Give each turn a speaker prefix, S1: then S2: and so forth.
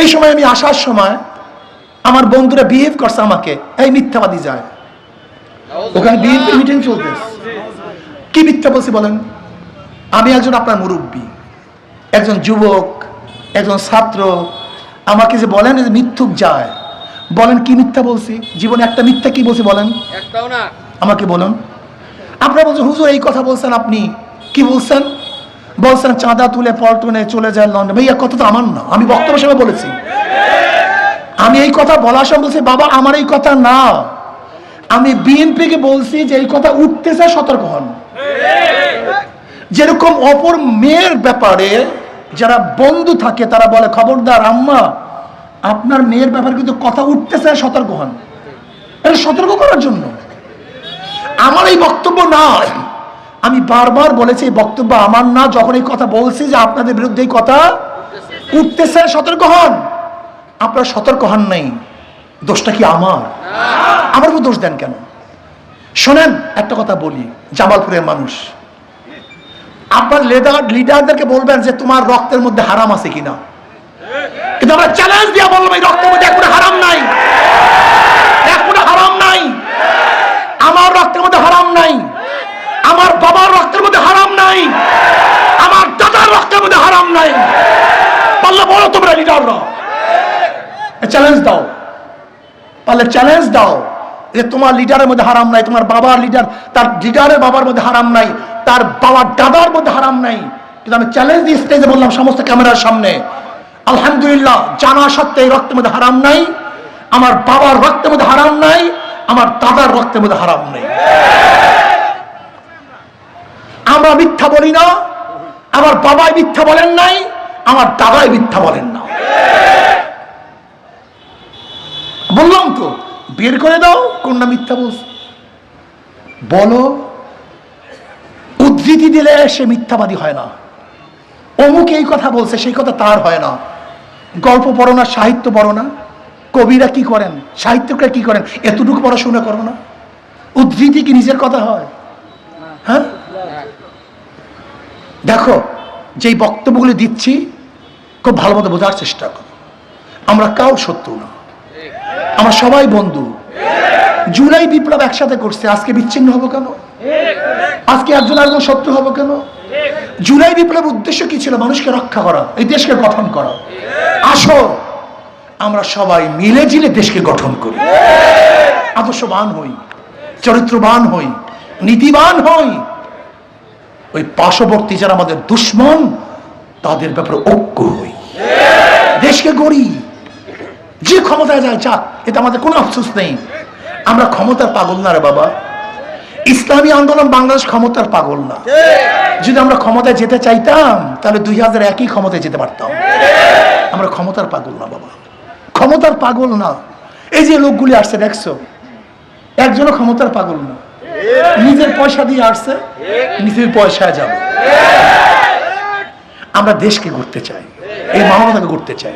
S1: এই সময় আমি আসার সময় আমার বন্ধুরা বিহেভ করছে আমাকে এই মিথ্যাবাদী যায়। ওখানে বিএনপি মিটিং চলতেছে। কি মিথ্যা বলছি বলেন? আমি একজন আপনার মুরব্বী একজন যুবক একজন ছাত্র। আমাকে যে বলেন যে মিথ্যুক যায় বলেন কি মিথ্যা বলছি? জীবনে একটা মিথ্যা কি বলছি বলেন? আমাকে বলুন। আপনারা বলছেন হুজুর এই কথা বলছেন আপনি কি বলছেন? বলছেন, চাঁদা তুলে পল্টনে চলে যায় লন্ডন। ভাইয়া কথা তো আমার না, আমি বক্তব্য সময় বলেছি। আমি এই কথা বলার সময় বলছি, বাবা, আমার এই কথা না। আমি বিএনপিকে বলছি যে এই কথা উঠতেছে সতর্ক হন। যেরকম অপর মেয়ের ব্যাপারে যারা বন্ধু থাকে, তারা বলে, খবরদার আম্মা, আপনার মেয়ের ব্যাপারে কিন্তু কথা উঠতেছে, সতর্ক হন। এটা সতর্ক করার জন্য। আমার এই বক্তব্য নয়। আমি বারবার বলেছি এই বক্তব্য আমার না, যখন এই কথা বলছি যে আপনাদের বিরুদ্ধে এই কথা উঠতেছে, সতর্ক হন। আপনারা সতর্ক হন নাই। দোষটা কি আমার? আমার উপর দোষ দেন কেন? শোনেন, একটা কথা বলি, জামালপুরের মানুষ। আপনার লিডার লিডারদেরকে বলবেন যে তোমার রক্তের মধ্যে হারাম আছে কিনা? কিন্তু আমরা চ্যালেঞ্জ দিয়ে বললাম এই রক্তের মধ্যে কোনো হারাম নাই কোনো হারাম নাই আমার রক্তের মধ্যে হারাম নাই আমার বাবার রক্তের মধ্যে হারাম নাই মধ্যে হারাম নাই। পারলে বলো তোমরা লিডাররা চ্যালেঞ্জ দাও। পারলে চ্যালেঞ্জ দাও যে তোমার লিডারের মধ্যে হারাম নাই, তোমার বাবার লিডার তার লিডারের বাবার মধ্যে হারাম নাই, তার বাবার দাদার মধ্যে হারাম নাই। কিন্তু আমি চ্যালেঞ্জ দিয়ে স্টেজে বললাম, সমস্ত ক্যামেরার সামনে, আলহামদুলিল্লাহ, জানা সত্ত্বে এই রক্তের মধ্যে হারাম নাই, আমার বাবার রক্তের মধ্যে হারাম নাই, আমার দাদার রক্তের মধ্যে হারাম নেই। আমরা মিথ্যা বলি না। আমার বাবাই মিথ্যা বলেন নাই, আমার দাদাই মিথ্যা বলেন না। বললাম তো বের করে দাও, কোনটা মিথ্যা বলছে। বলো, উদ্ধৃতি দিলে সে মিথ্যাবাদী হয় না। অমুক এই কথা বলছে, সেই কথা তার হয় না। গল্প পড়ো না, সাহিত্য পড়ো না। কবিরা কি করেন? সাহিত্যকরা কি করেন? এতটুকু পড়াশোনা করো না। উদ্ধৃতি কি নিজের কথা হয়? হ্যাঁ? দেখো যেই বক্তব্যগুলি দিচ্ছি, খুব ভালো মতো বোঝার চেষ্টা করো। আমরা কাউ শত্রু না। আমরা সবাই বন্ধু। জুলাই বিপ্লব একসাথে করছে, আজকে বিচ্ছিন্ন হব কেন? আজকে একজন একজন শত্রু হব কেন? জুলাই বিপ্লবের উদ্দেশ্য কি ছিল? মানুষকে রক্ষা করা, এই দেশকে গঠন করা। আসো, আমরা সবাই মিলে জিলে দেশকে গঠন করি। আদর্শবান হই, চরিত্রবান হই, নীতিবান হই ওই পার্শ্ববর্তী যারা আমাদের দুশ্মন, তাদের ব্যাপারে ঐক্য হই। দেশকে গড়ি। যে ক্ষমতায় যায় যাক এটা আমাদের কোনো আফসোস নেই। আমরা ক্ষমতার পাগল না রে বাবা। ইসলামী আন্দোলন বাংলাদেশ ক্ষমতার পাগল না। যদি আমরা ক্ষমতায় যেতে চাইতাম, তাহলে দুই হাজার একই ক্ষমতায় যেতে পারতাম। আমরা ক্ষমতার পাগল না বাবা। ক্ষমতার পাগল না। এই যে লোকগুলি আসছে, দেখছ? একজনও ক্ষমতার পাগল না। নিজের পয়সা দিয়ে আসছে, নিজের পয়সায় যাবে। আমরা দেশকে ঘুরতে চাই, এই মানবতাকে ঘুরতে চাই।